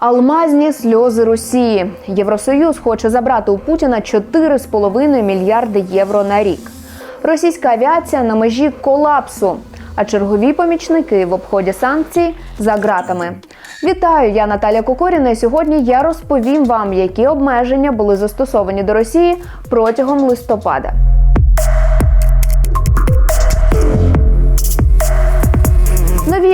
Алмазні сльози Росії. Євросоюз хоче забрати у Путіна 4,5 мільярди євро на рік. Російська авіація на межі колапсу. А чергові помічники в обході санкцій за ґратами. Вітаю, я Наталя Кокоріна. і Сьогодні я розповім вам, які обмеження були застосовані до Росії протягом листопада.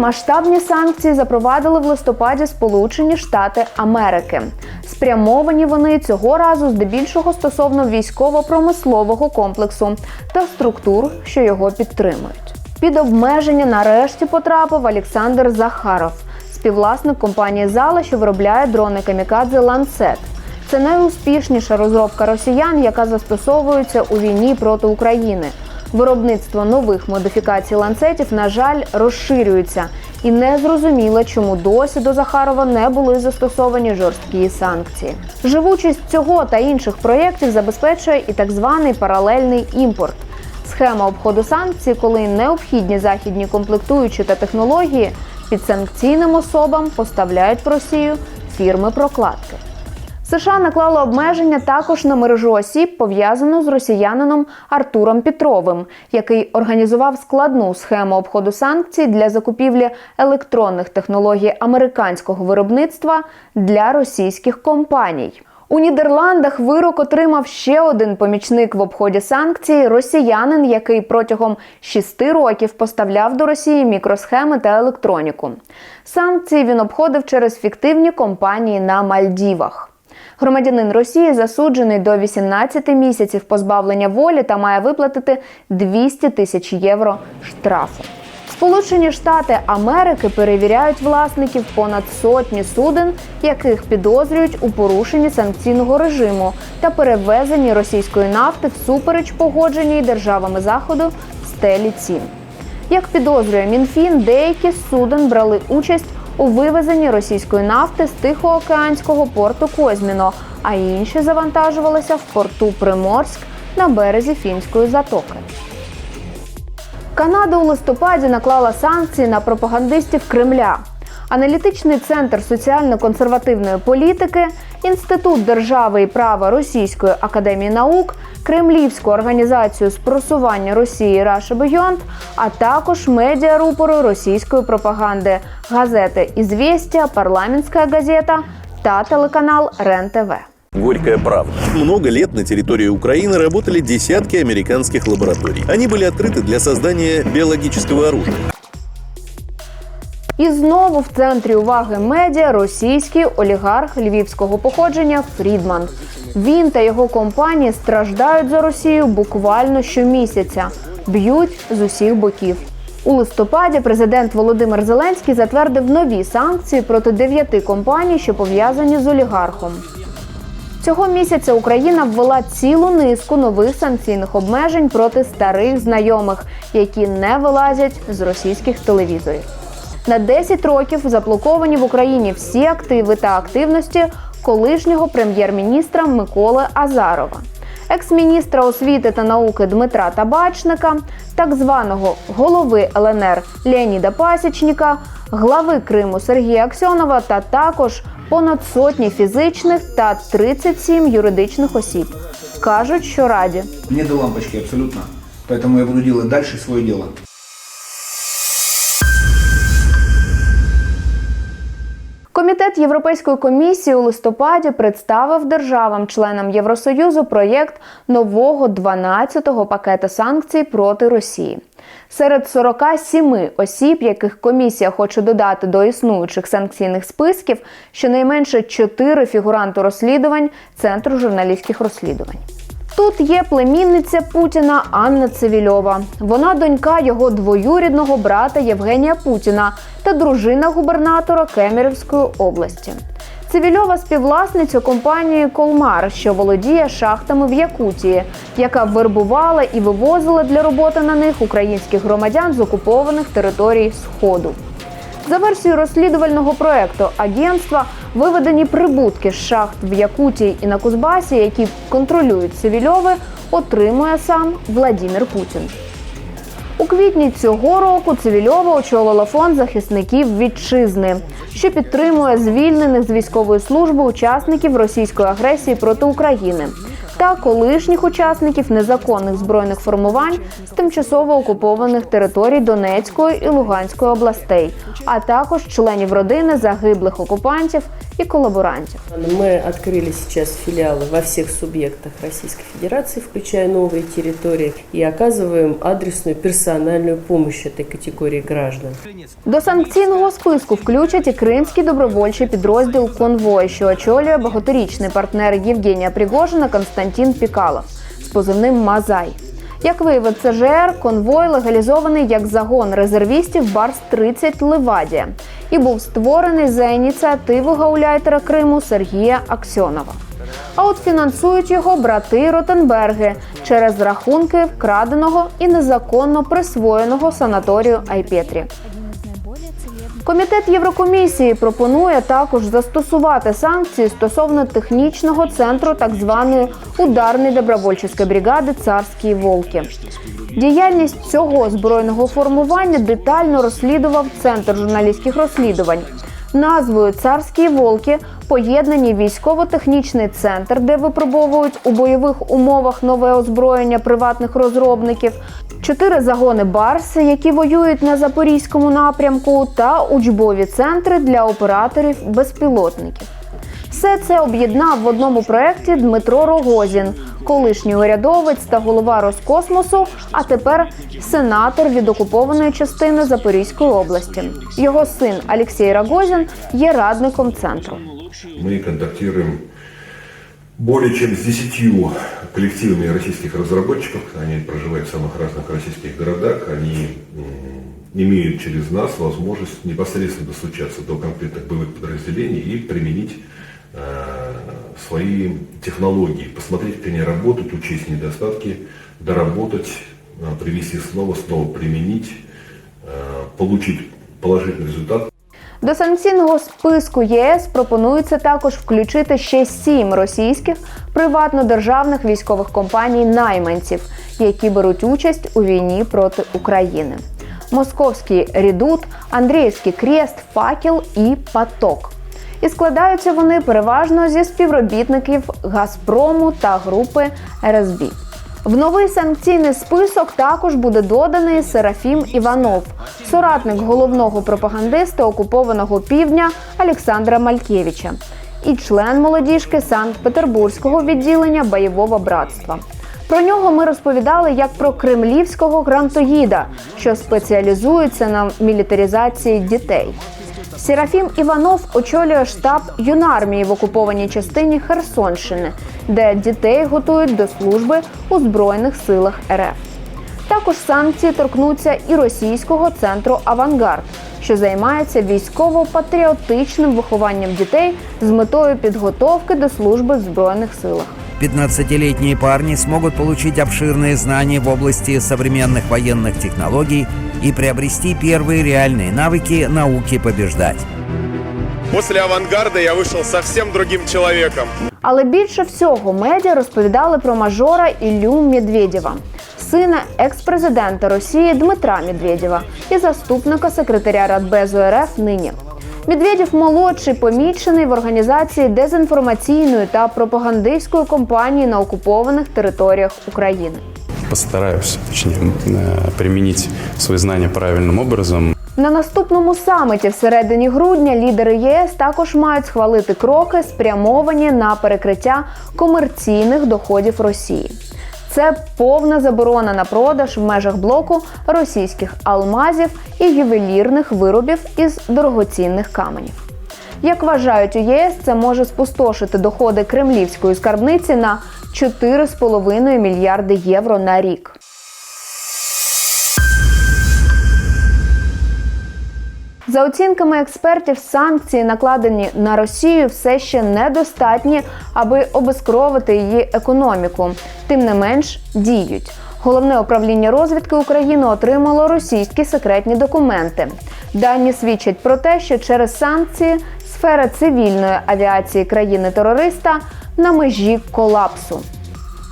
Масштабні санкції запровадили в листопаді Сполучені Штати Америки. Спрямовані вони цього разу здебільшого стосовно військово-промислового комплексу та структур, що його підтримують. Під обмеження нарешті потрапив Олександр Захаров, співвласник компанії Зала, що виробляє дрони камікадзе Ланцет. Це найуспішніша розробка росіян, яка застосовується у війні проти України. Виробництво нових модифікацій ланцетів, на жаль, розширюється, і не зрозуміло, чому досі до Захарова не були застосовані жорсткі санкції. Живучість цього та інших проєктів забезпечує і так званий паралельний імпорт. Схема обходу санкцій, коли необхідні західні комплектуючі та технології підсанкційним особам поставляють в Росію фірми прокладки. США наклали обмеження також на мережу осіб, пов'язану з росіянином Артуром Петровим, який організував складну схему обходу санкцій для закупівлі електронних технологій американського виробництва для російських компаній. У Нідерландах вирок отримав ще один помічник в обході санкцій росіянин, який протягом шести років поставляв до Росії мікросхеми та електроніку. Санкції він обходив через фіктивні компанії на Мальдівах. Громадянин Росії засуджений до 18 місяців позбавлення волі та має виплатити 200 тисяч євро штрафу. Сполучені Штати Америки перевіряють власників понад сотні суден, яких підозрюють у порушенні санкційного режиму та перевезенні російської нафти всупереч погодженій державами заходу стелі цін. Як підозрює Мінфін, деякі суден брали участь у вивезенні російської нафти з Тихоокеанського порту Козьміно, а інші завантажувалися в порту Приморськ на березі фінської затоки. Канада у листопаді наклала санкції на пропагандистів Кремля. Аналітичний центр соціально-консервативної політики, Інститут держави і права Російської академії наук, Кремлівську організацію з просування Росії Russia Beyond, а також медіарупори російської пропаганди, газети «Ізвєстя», парламентська газета та телеканал РЕН-ТВ. Горькая правда. Много лет на территории Украины работали десятки американских лабораторий. Они были открыты для создания биологического оружия. І знову в центрі уваги медіа російський олігарх львівського походження Фрідман. Він та його компанії страждають за Росію буквально щомісяця, б'ють з усіх боків. У листопаді президент Володимир Зеленський затвердив нові санкції проти дев'яти компаній, що пов'язані з олігархом. Цього місяця Україна ввела цілу низку нових санкційних обмежень проти старих знайомих, які не вилазять з російських телевізорів. На 10 років заблоковані в Україні всі активи та активності колишнього прем'єр-міністра Миколи Азарова, екс-міністра освіти та науки Дмитра Табачника, так званого голови ЛНР Леоніда Пасічніка, глави Криму Сергія Аксьонова та також понад сотні фізичних та 37 юридичних осіб. Кажуть, що раді. Мне до лампочки абсолютно. Поэтому я буду делать дальше свое дело. Європейської комісії у листопаді представив державам-членам Євросоюзу проєкт нового 12-го пакета санкцій проти Росії. Серед 47 осіб, яких комісія хоче додати до існуючих санкційних списків, щонайменше 4 фігуранти розслідувань Центру журналістських розслідувань. Тут є племінниця Путіна Анна Цивільова. Вона донька його двоюрідного брата Євгенія Путіна та дружина губернатора Кемерівської області. Цивільова співвласниця компанії Колмар, що володіє шахтами в Якутії, яка вербувала і вивозила для роботи на них українських громадян з окупованих територій Сходу. За версією розслідувального проекту агентства виведені прибутки з шахт в Якутії і на Кузбасі, які контролюють Цивільови, отримує сам Владімір Путін. У квітні цього року Цивільова очолила фонд захисників вітчизни, що підтримує звільнених з військової служби учасників російської агресії проти України та колишніх учасників незаконних збройних формувань з тимчасово окупованих територій Донецької і Луганської областей, а також членів родини загиблих окупантів і колаборантів. Мы открыли сейчас филиалы во всех субъектах Российской Федерации, включая новые территории, и оказываем адресную персональную помощь этой категории граждан. До санкційного списку включать і кримський добровольчий підрозділ Конвой, що очолює багаторічний партнер Євгенія Пригожина Константин Пікалов з позивним Мазай. Як виявив ЦЖР, конвой легалізований як загон резервістів Барс 30 Левадія і був створений за ініціативи гауляйтера Криму Сергія Аксьонова. А от фінансують його брати Ротенберги через рахунки вкраденого і незаконно присвоєного санаторію Айпетрі. Комітет Єврокомісії пропонує також застосувати санкції стосовно технічного центру так званої ударної добровольчої бригади Царські Волки. Діяльність цього збройного формування детально розслідував Центр журналістських розслідувань. Назвою Царські Волки поєднані військово-технічний центр, де випробовують у бойових умовах нове озброєння приватних розробників, чотири загони Барси, які воюють на запорізькому напрямку, та учбові центри для операторів безпілотників. Все це об'єднав в одному проєкті Дмитро Рогозін, колишній урядовець та голова Роскосмосу, а тепер сенатор від окупованої частини Запорізької області. Його син Олексій Рогозін є радником центру. Мы контактируем более чем с 10 коллективами российских разработчиков. Они проживают в самых разных российских городах. Они имеют через нас возможность непосредственно достучаться до конкретных боевых подразделений и применить э, свои технологии, посмотреть, как они работают, учесть недостатки, доработать, э, привести снова, снова применить, э, получить положительный результат, До санкційного списку ЄС пропонується також включити ще сім російських приватно-державних військових компаній найманців, які беруть участь у війні проти України. Московський Рідут, Андріївський Крест, Факел і Поток. І складаються вони переважно зі співробітників Газпрому та групи РСБ. В новий санкційний список також буде доданий Серафім Іванов, соратник головного пропагандиста окупованого півдня Олександра Малькевича і член молодіжки Санкт-Петербурзького відділення бойового братства. Про нього ми розповідали як про кремлівського грантоїда, що спеціалізується на мілітаризації дітей. Серафім Іванов очолює штаб юнармії в окупованій частині Херсонщини, де дітей готують до служби у Збройних силах РФ. Також санкції торкнуться і російського центру Авангард, що займається військово-патріотичним вихованням дітей з метою підготовки до служби в збройних силах. 15-летние парни смогут получить обширные знания в области современных военных технологий и приобрести первые реальные навыки науки побеждать. После авангарда я вышел совсем другим человеком. Але більше всього медіа розповідали про мажора Іллю Медведєва, сина екс-президента Росії Дмитра Медведєва і заступника секретаря Радбезу РФ нині. Медведєв молодший помічений в організації дезінформаційної та пропагандистської кампанії на окупованих територіях України. постараюсь, точнее, э, применить свои знания правильным образом. На наступному саміті всередині грудня лідери ЄС також мають схвалити кроки, спрямовані на перекриття комерційних доходів Росії. Це повна заборона на продаж в межах блоку російських алмазів і ювелірних виробів із дорогоцінних каменів. Як вважають у ЄС, це може спустошити доходи кремлівської скарбниці на 4,5 мільярди євро на рік. За оцінками експертів, санкції, накладені на Росію, все ще недостатні, аби обезкровити її економіку. Тим не менш, діють. Головне управління розвідки України отримало російські секретні документи. Дані свідчать про те, що через санкції сфера цивільної авіації країни-терориста на межі колапсу.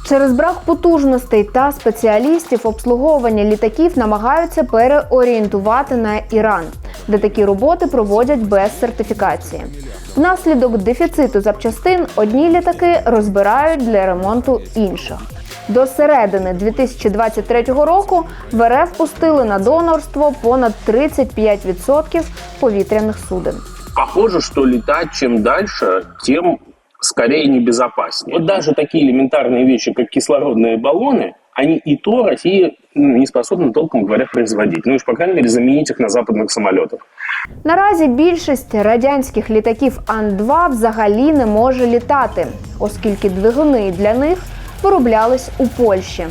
Через брак потужностей та спеціалістів обслуговування літаків намагаються переорієнтувати на Іран, де такі роботи проводять без сертифікації. Внаслідок дефіциту запчастин одні літаки розбирають для ремонту інших. До середини 2023 року в РФ пустили на донорство понад 35% повітряних суден. похоже, что летать чем дальше, тем скорее небезопаснее. Вот даже такие элементарные вещи, как кислородные баллоны, они и то Россия ну, не способна, толком говоря, производить. Ну, уж, по крайней мере, заменить их на западных самолетах. Наразі більшість радянських літаків Ан-2 взагалі не може літати, оскільки двигуни для них вироблялись у Польщі.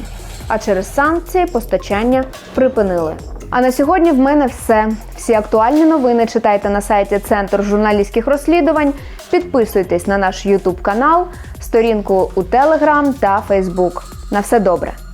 А через санкції постачання припинили. А на сьогодні в мене все. Всі актуальні новини читайте на сайті Центр журналістських розслідувань. Підписуйтесь на наш Ютуб канал, сторінку у Телеграм та Фейсбук. На все добре.